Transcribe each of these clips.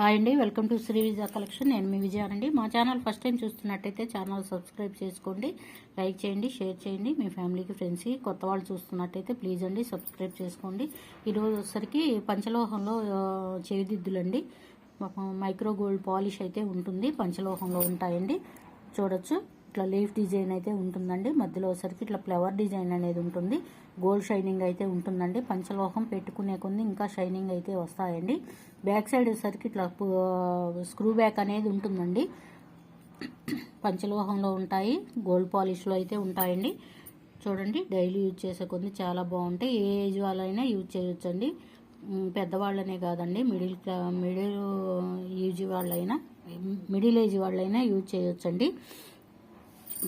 Hi అండి welcome to Shri Vijaya collection. నేను మీ విజయానండి మా ఛానల్ ఫస్ట్ టైం చూస్తున్నట్టయితే ఛానల్ సబ్స్క్రైబ్ చేసుకోండి లైక్ చేయండి షేర్ చేయండి. మీ ఫ్యామిలీకి ఫ్రెండ్స్కి కొత్త వాళ్ళు చూస్తున్నట్టయితే ప్లీజ్ అండి సబ్స్క్రైబ్ చేసుకోండి. ఈరోజు వచ్చేసరికి పంచలోహంలో చేదిద్దులండి. మైక్రో గోల్డ్ పాలిష్ అయితే ఉంటుంది పంచలోహంలో ఉంటాయండి. చూడొచ్చు. ఇట్లా లీఫ్ డిజైన్ అయితే ఉంటుందండి. మధ్యలో ఒకసారికి ఇట్లా ఫ్లవర్ డిజైన్ అనేది ఉంటుంది. గోల్డ్ షైనింగ్ అయితే ఉంటుందండి. పంచలోహం పెట్టుకునే కొన్ని ఇంకా షైనింగ్ అయితే వస్తాయండి. బ్యాక్ సైడ్ వచ్చరికి ఇట్లా స్క్రూ బ్యాక్ అనేది ఉంటుందండి. పంచలోహంలో ఉంటాయి. గోల్డ్ పాలిష్లో అయితే ఉంటాయండి. చూడండి డైలీ యూజ్ చేసే కొన్ని చాలా బాగుంటాయి. ఏ ఏజ్ వాళ్ళైనా యూజ్ చేయొచ్చండి. పెద్దవాళ్ళనే కాదండి. మిడిల్ మిడిల్ ఏజ్ వాళ్ళైనా మిడిల్ ఏజ్ వాళ్ళైనా యూజ్ చేయొచ్చండి.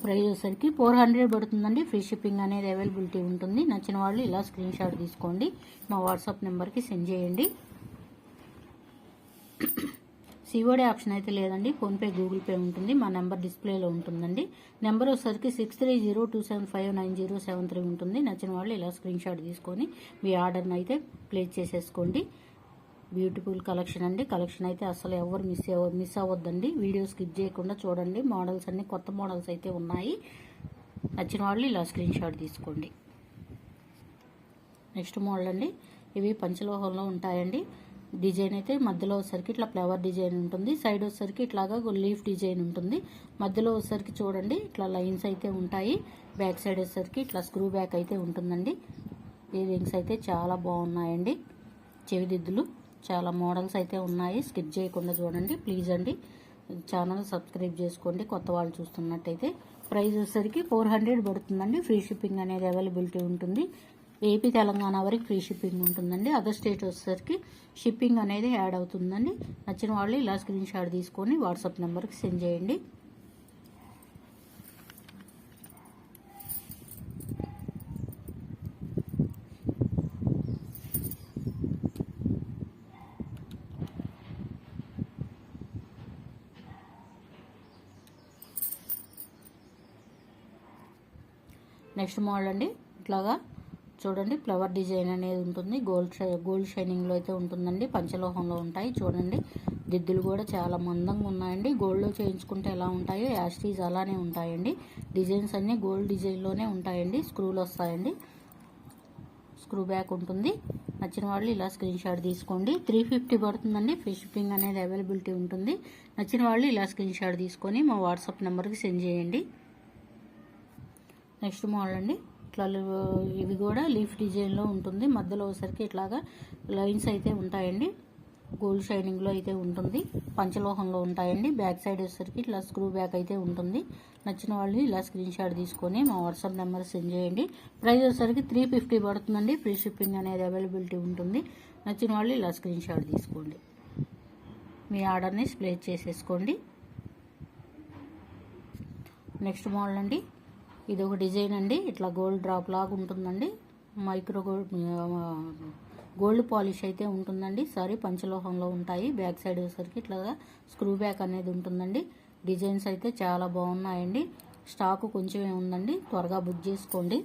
ప్రైస్ వచ్చేసరికి ఫోర్ హండ్రెడ్ పడుతుందండి. ఫ్రీ షిప్పింగ్ అనేది అవైలబిలిటీ ఉంటుంది. నచ్చిన వాళ్ళు ఇలా స్క్రీన్ షాట్ తీసుకోండి. మా వాట్సాప్ నెంబర్కి సెండ్ చేయండి. సిఓడి ఆప్షన్ అయితే లేదండి. ఫోన్పే గూగుల్ పే ఉంటుంది. మా నెంబర్ డిస్ప్లేలో ఉంటుందండి. నెంబర్ వచ్చేసరికి six three zero two seven five nine zero seven three ఉంటుంది. నచ్చిన వాళ్ళు ఇలా స్క్రీన్ షాట్ తీసుకొని మీ ఆర్డర్ని అయితే ప్లేస్ చేసేసుకోండి. బ్యూటిఫుల్ కలెక్షన్ అండి. కలెక్షన్ అయితే అసలు ఎవరు మిస్ మిస్ అవ్వద్దండి. వీడియో స్కిప్ చేయకుండా చూడండి. మోడల్స్ అన్ని కొత్త మోడల్స్ అయితే ఉన్నాయి. నచ్చిన వాళ్ళు ఇలా స్క్రీన్ షాట్ తీసుకోండి. నెక్స్ట్ మోడల్ అండి. ఇవి పంచలోహంలో ఉంటాయండి. డిజైన్ అయితే మధ్యలో వచ్చేసరికి ఇట్లా ఫ్లవర్ డిజైన్ ఉంటుంది. సైడ్ వచ్చేసరికి ఇట్లాగా లీఫ్ డిజైన్ ఉంటుంది. మధ్యలో వచ్చేసరికి చూడండి. ఇట్లా లైన్స్ అయితే ఉంటాయి. బ్యాక్ సైడ్ వచ్చేసరికి ఇట్లా స్క్రూ బ్యాక్ అయితే ఉంటుందండి. ఈ రింగ్స్ అయితే చాలా బాగున్నాయండి. చెవిదిద్దులు. చాలా మోడల్స్ అయితే ఉన్నాయి. స్కిప్ చేయకుండా చూడండి ప్లీజ్ అండి. ఛానల్ సబ్స్క్రైబ్ చేసుకోండి కొత్త వాళ్ళు చూస్తున్నట్టయితే. ప్రైస్ వచ్చేసరికి ఫోర్ హండ్రెడ్ పడుతుందండి. ఫ్రీ షిప్పింగ్ అనేది అవైలబిలిటీ ఉంటుంది. ఏపీ తెలంగాణ వరకు ఫ్రీ షిప్పింగ్ ఉంటుందండి. అదర్ స్టేట్ వచ్చేసరికి షిప్పింగ్ అనేది యాడ్ అవుతుందండి. నచ్చిన వాళ్ళు ఇలా స్క్రీన్ షాట్ తీసుకొని వాట్సాప్ నెంబర్కి సెండ్ చేయండి. నెక్స్ట్ మోడల్ అండి. ఇట్లాగా చూడండి ఫ్లవర్ డిజైన్ అనేది ఉంటుంది. గోల్డ్ షై గోల్డ్ షైనింగ్లో అయితే ఉంటుందండి. పంచలోహంలో ఉంటాయి. చూడండి దిద్దులు కూడా చాలా మందంగా ఉన్నాయండి. గోల్డ్లో చేయించుకుంటే ఎలా ఉంటాయో యాస్టీజ్ అలానే ఉంటాయండి. డిజైన్స్ అన్నీ గోల్డ్ డిజైన్లోనే ఉంటాయండి. స్క్రూలు వస్తాయండి. స్క్రూ బ్యాక్ ఉంటుంది. నచ్చిన వాళ్ళు ఇలా స్క్రీన్ షాట్ తీసుకోండి. త్రీ ఫిఫ్టీ పడుతుందండి. ఫ్రీ షిప్పింగ్ అనేది అవైలబిలిటీ ఉంటుంది. నచ్చిన వాళ్ళు ఇలా స్క్రీన్ షాట్ తీసుకొని మా వాట్సాప్ నెంబర్కి సెండ్ చేయండి. నెక్స్ట్ మోడల్ అండి. ఇట్లా ఇవి కూడా లీఫ్ డిజైన్లో ఉంటుంది. మధ్యలో ఒకసారికి ఇట్లాగా లైన్స్ అయితే ఉంటాయండి. గోల్డ్ షైనింగ్లో అయితే ఉంటుంది. పంచలోహంలో ఉంటాయండి. బ్యాక్ సైడ్ వచ్చేసరికి ఇట్లా స్క్రూ బ్యాక్ అయితే ఉంటుంది. నచ్చిన వాళ్ళు ఇలా స్క్రీన్ షాట్ తీసుకొని మా వాట్సాప్ నెంబర్ సెండ్ చేయండి. ప్రైస్ వచ్చేసరికి త్రీ ఫిఫ్టీ పడుతుందండి. ఫ్రీ షిప్పింగ్ అనేది అవైలబిలిటీ ఉంటుంది. నచ్చిన వాళ్ళు ఇలా స్క్రీన్ షాట్ తీసుకోండి. మీ ఆర్డర్ని ప్లేస్ చేసేసుకోండి. నెక్స్ట్ మోడల్ అండి. ఇది ఒక డిజైన్ అండి. ఇట్లా గోల్డ్ డ్రాప్ లాగా ఉంటుందండి. మైక్రో గోల్డ్ గోల్డ్ పాలిష్ అయితే ఉంటుందండి. సారీ పంచలోహంలో ఉంటాయి. బ్యాక్ సైడ్ వచ్చేసరికి ఇట్లా స్క్రూ బ్యాక్ అనేది ఉంటుందండి. డిజైన్స్ అయితే చాలా బాగున్నాయండి. స్టాక్ కొంచెమే ఉందండి. త్వరగా బుక్ చేసుకోండి.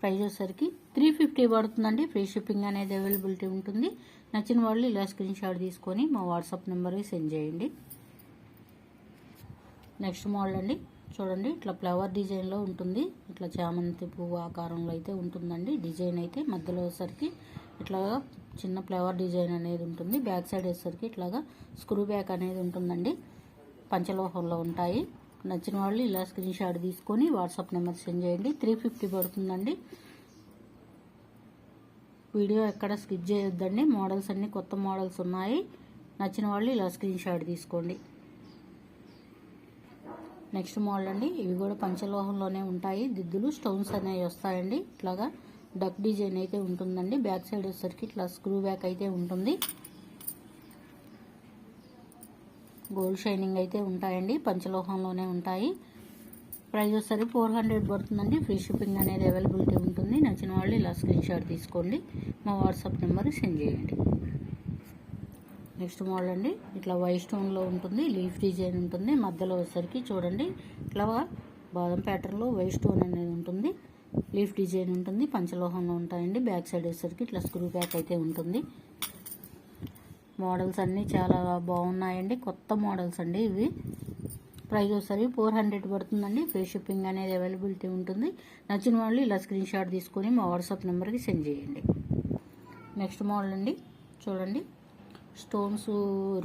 ప్రైజ్ వచ్చేసరికి త్రీ ఫిఫ్టీ పడుతుందండి. ఫ్రీ షిప్పింగ్ అనేది అవైలబిలిటీ ఉంటుంది. నచ్చిన వాళ్ళు ఇలా స్క్రీన్ షాట్ తీసుకొని మా వాట్సాప్ నెంబర్కి సెండ్ చేయండి. నెక్స్ట్ మోడల్ అండి. చూడండి ఇట్లా ఫ్లవర్ డిజైన్లో ఉంటుంది. ఇట్లా చామంతి పువ్వు ఆకారంలో అయితే ఉంటుందండి. డిజైన్ అయితే మధ్యలో వచ్చేసరికి ఇట్లాగా చిన్న ఫ్లవర్ డిజైన్ అనేది ఉంటుంది. బ్యాక్ సైడ్ వచ్చేసరికి ఇట్లాగా స్క్రూ బ్యాక్ అనేది ఉంటుందండి. పంచలోహంలో ఉంటాయి. నచ్చిన వాళ్ళు ఇలా స్క్రీన్ షాట్ తీసుకొని వాట్సాప్ నెంబర్ సెండ్ చేయండి. త్రీ ఫిఫ్టీ పడుతుందండి. వీడియో ఎక్కడ స్కిప్ చేయొద్దండి. మోడల్స్ అన్ని కొత్త మోడల్స్ ఉన్నాయి. నచ్చిన వాళ్ళు ఇలా స్క్రీన్ షాట్ తీసుకోండి. నెక్స్ట్ మోడల్ అండి. ఇవి కూడా పంచలోహంలోనే ఉంటాయి. దిద్దులు స్టోన్స్ అనేవి వస్తాయండి. ఇట్లాగా డక్ డిజైన్ అయితే ఉంటుందండి. బ్యాక్ సైడ్ వచ్చేసరికి ఇట్లా స్క్రూ బ్యాక్ అయితే ఉంటుంది. గోల్డ్ షైనింగ్ అయితే ఉంటాయండి. పంచలోహంలోనే ఉంటాయి. ప్రైస్ వచ్చేసరికి ఫోర్ హండ్రెడ్ పడుతుందండి. ఫ్రీ షిప్పింగ్ అనేది అవైలబిలిటీ ఉంటుంది. నచ్చిన వాళ్ళు ఇలా స్క్రీన్ షాట్ తీసుకోండి. మా వాట్సాప్ నెంబర్ సెండ్ చేయండి. నెక్స్ట్ మోడల్ అండి. ఇట్లా వైట్ స్టోన్లో ఉంటుంది లీఫ్ డిజైన్ ఉంటుంది. మధ్యలో వచ్చేసరికి చూడండి ఇట్లా బాదం ప్యాటర్న్లో వైట్ స్టోన్ అనేది ఉంటుంది. లీఫ్ డిజైన్ ఉంటుంది పంచలోహంలో ఉంటాయండి. బ్యాక్ సైడ్ వచ్చేసరికి ఇట్లా స్క్రూ బ్యాక్ అయితే ఉంటుంది. మోడల్స్ అన్నీ చాలా బాగున్నాయండి. కొత్త మోడల్స్ అండి ఇవి. ప్రైస్ ఒకసారి ఫోర్ హండ్రెడ్ పడుతుందండి. ఫ్రీ షిప్పింగ్ అనేది అవైలబిలిటీ ఉంటుంది. నచ్చిన వాళ్ళు ఇలా స్క్రీన్ షాట్ తీసుకొని మా వాట్సాప్ నెంబర్కి సెండ్ చేయండి. నెక్స్ట్ మోడల్ అండి. చూడండి. స్టోన్స్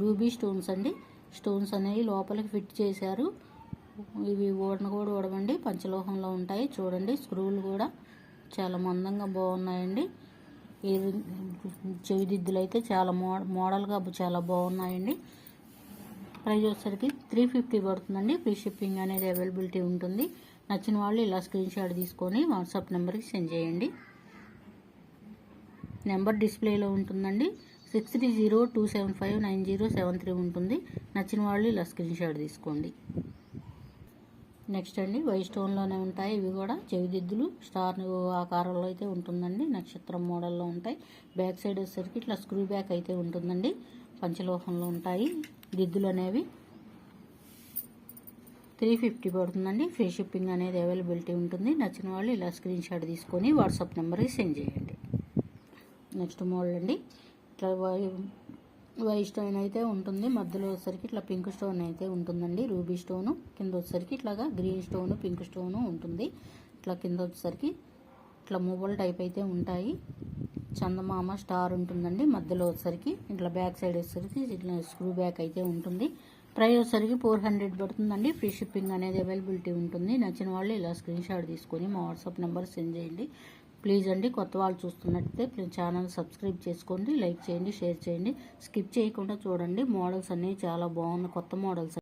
రూబీ స్టోన్స్ అండి. స్టోన్స్ అనేవి లోపలికి ఫిట్ చేశారు. ఇవి ఓడన కూడా ఓడవండి పంచలోహంలో ఉంటాయి. చూడండి స్క్రూలు కూడా చాలా మందంగా బాగున్నాయండి. ఈ చెవిదిద్దులు అయితే చాలా మోడ మోడల్గా చాలా బాగున్నాయండి. ప్రైజ్ వచ్చేసరికి త్రీ ఫిఫ్టీ పడుతుందండి. ఫ్రీ షిప్పింగ్ అనేది అవైలబిలిటీ ఉంటుంది. నచ్చిన వాళ్ళు ఇలా స్క్రీన్ షాట్ తీసుకొని వాట్సాప్ నెంబర్కి సెండ్ చేయండి. నెంబర్ డిస్ప్లేలో ఉంటుందండి. Six three zero two seven five nine zero seven three ఉంటుంది. నచ్చిన వాళ్ళు ఇలా స్క్రీన్ షాట్ తీసుకోండి. నెక్స్ట్ అండి వై స్టోన్లోనే ఉంటాయి ఇవి కూడా. చెవిదిద్దులు స్టార్ ఆకారంలో అయితే ఉంటుందండి. నక్షత్రం మోడల్లో ఉంటాయి. బ్యాక్ సైడ్ వచ్చేసరికి ఇట్లా స్క్రూ బ్యాక్ అయితే ఉంటుందండి. పంచలోహంలో ఉంటాయి. దిద్దులు అనేవి త్రీ ఫిఫ్టీ పడుతుందండి. ఫ్రీ షిప్పింగ్ అనేది అవైలబిలిటీ ఉంటుంది. నచ్చిన వాళ్ళు ఇలా స్క్రీన్ షాట్ తీసుకొని వాట్సాప్ నెంబర్కి సెండ్ చేయండి. నెక్స్ట్ మోడల్ అండి. ఇట్లా వై వై స్టోన్ అయితే ఉంటుంది. మధ్యలో వచ్చేసరికి ఇట్లా పింక్ స్టోన్ అయితే ఉంటుందండి. Ruby stone. కింద వచ్చేసరికి ఇట్లాగా గ్రీన్ స్టోను పింక్ స్టోను ఉంటుంది. ఇట్లా కింద వచ్చేసరికి ఇట్లా మూవల్ టైప్ అయితే ఉంటాయి. చందమామ స్టార్ ఉంటుందండి. మధ్యలో వచ్చేసరికి ఇట్లా బ్యాక్ సైడ్ వచ్చేసరికి ఇట్లా స్క్రూ బ్యాక్ అయితే ఉంటుంది. ప్రైస్ వచ్చేసరికి ఫోర్ హండ్రెడ్ పడుతుందండి. ఫ్రీ షిప్పింగ్ అనేది అవైలబిలిటీ ఉంటుంది. నచ్చిన వాళ్ళు ఇలా స్క్రీన్ షాట్ తీసుకొని మా వాట్సాప్ నెంబర్ సెండ్ చేయండి. ప్లీజ్ అండి కొత్త వాళ్ళు చూస్తున్నట్టయితే ప్లీజ్ ఛానల్ సబ్స్క్రైబ్ చేసుకోండి లైక్ చేయండి షేర్ చేయండి. స్కిప్ చేయకుండా చూడండి. మోడల్స్ అన్నీ చాలా బాగున్నాయి. కొత్త మోడల్స్